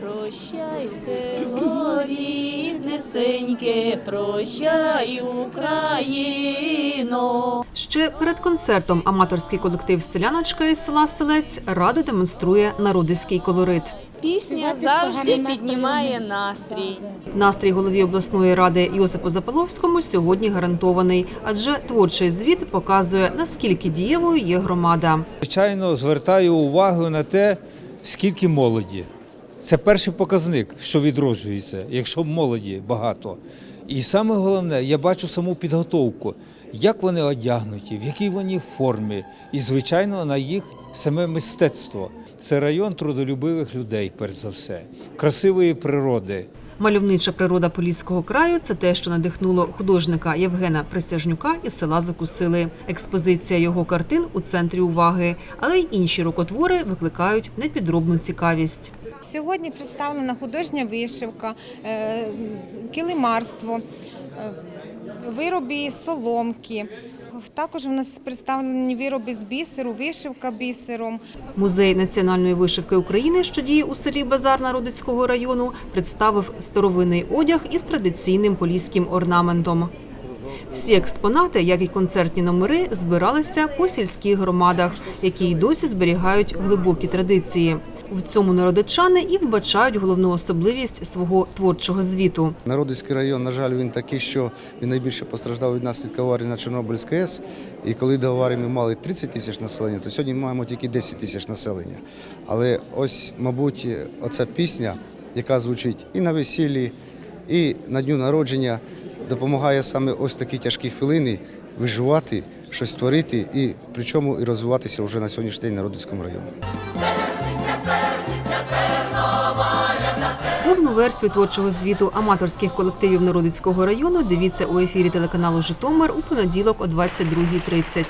Прощай, село ріднесеньке, прощай, Україно. Ще перед концертом аматорський колектив Селяночка із села Селець радо демонструє народиський колорит. Пісня завжди піднімає настрій. Настрій голові обласної ради Йосипу Запаловському сьогодні гарантований, адже творчий звіт показує наскільки дієвою є громада. Звичайно, звертаю увагу на те, скільки молоді. Це перший показник, що відроджується, якщо молоді багато. І саме головне, я бачу саму підготовку, як вони одягнуті, в якій вони формі, і, звичайно, на їх саме мистецтво. Це район трудолюбивих людей, перш за все, красивої природи. Мальовнича природа Поліського краю це те, що надихнуло художника Євгена Присяжнюка із села Закусили. Експозиція його картин у центрі уваги, але й інші рукотвори викликають непідробну цікавість. Сьогодні представлена художня вишивка, е, килимарство, вироби із соломки. Також у нас представлені вироби з бісеру, вишивка бісером. Музей національної вишивки України, що діє у селі Базар Народицького району, представив старовинний одяг із традиційним поліським орнаментом. Всі експонати, як і концертні номери, збиралися по сільських громадах, які й досі зберігають глибокі традиції. В цьому народичани і вбачають головну особливість свого творчого звіту. Народицький район, на жаль, він такий, що він найбільше постраждав від наслідків аварії на Чорнобильській АЕС. І коли до аварії ми мали 30 тисяч населення, то сьогодні ми маємо тільки 10 тисяч населення. Але ось, мабуть, оця пісня, яка звучить і на весіллі, і на дню народження, допомагає саме ось такі тяжкі хвилини виживати, щось творити і причому і розвиватися вже на сьогоднішній день в Народицькому районі. Повну версію творчого звіту аматорських колективів Народицького району дивіться у ефірі телеканалу Житомир у понеділок о 22.30.